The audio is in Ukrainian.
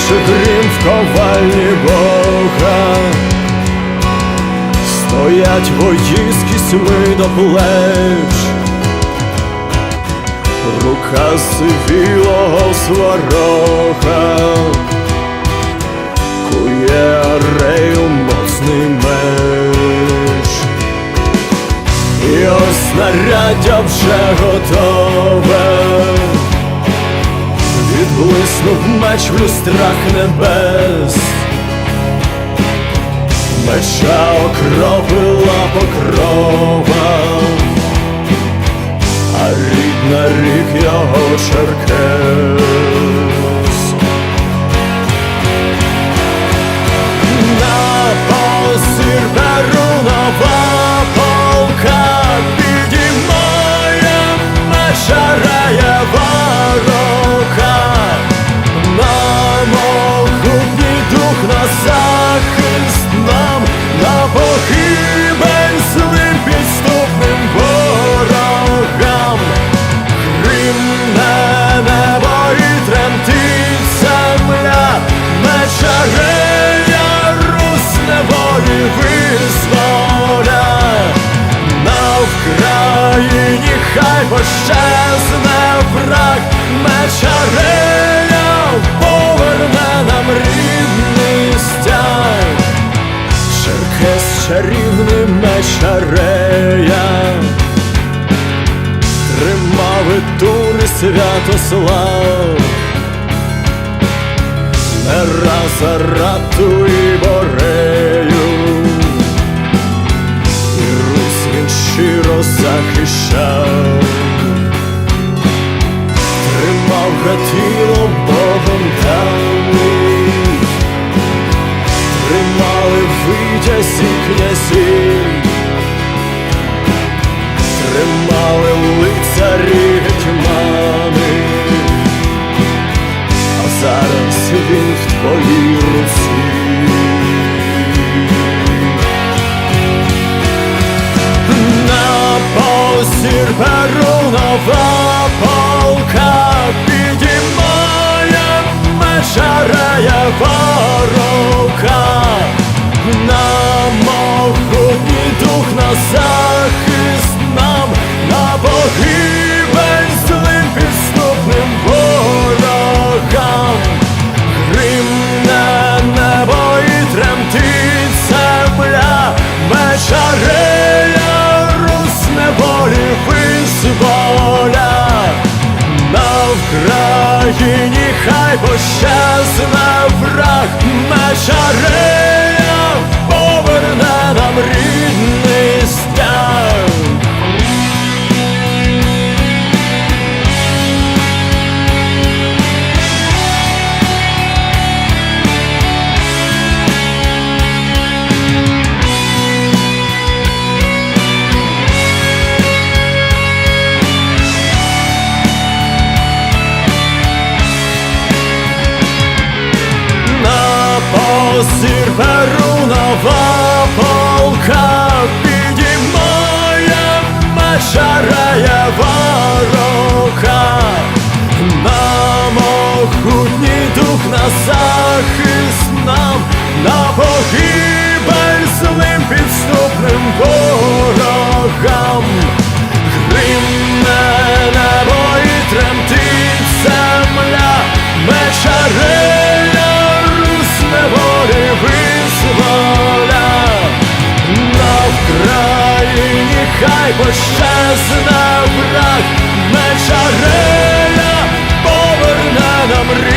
грохоче грім в ковальні Бога, стоять вої з кісьми до плеч, рука сивілого сварога, кує арею моцний меч. І ось снаряддя вже готове, відблиснув меч в люстрах небес, меча окропила покрова, а рідна рік його черкес. На посір перунова полка. Підіймає меша хай пощезне враг, мечарея поверне нам рідний стяг. Черкес чарівний мечарея тримав і тури Святослав, не раз Арату і Борею, захищав, тримав гатіло Богом даний, тримали витязі князів. Тримали лицарі гетьмани, а зараз він в твоїй руці. Перунова полка підіймає мечареєва рука, на могутній дух на хай пощасна враг, мечарея посір перунова полка підіймає мечареєва рука, на охутній дух на хай пощасна брак, не реля поверне нам.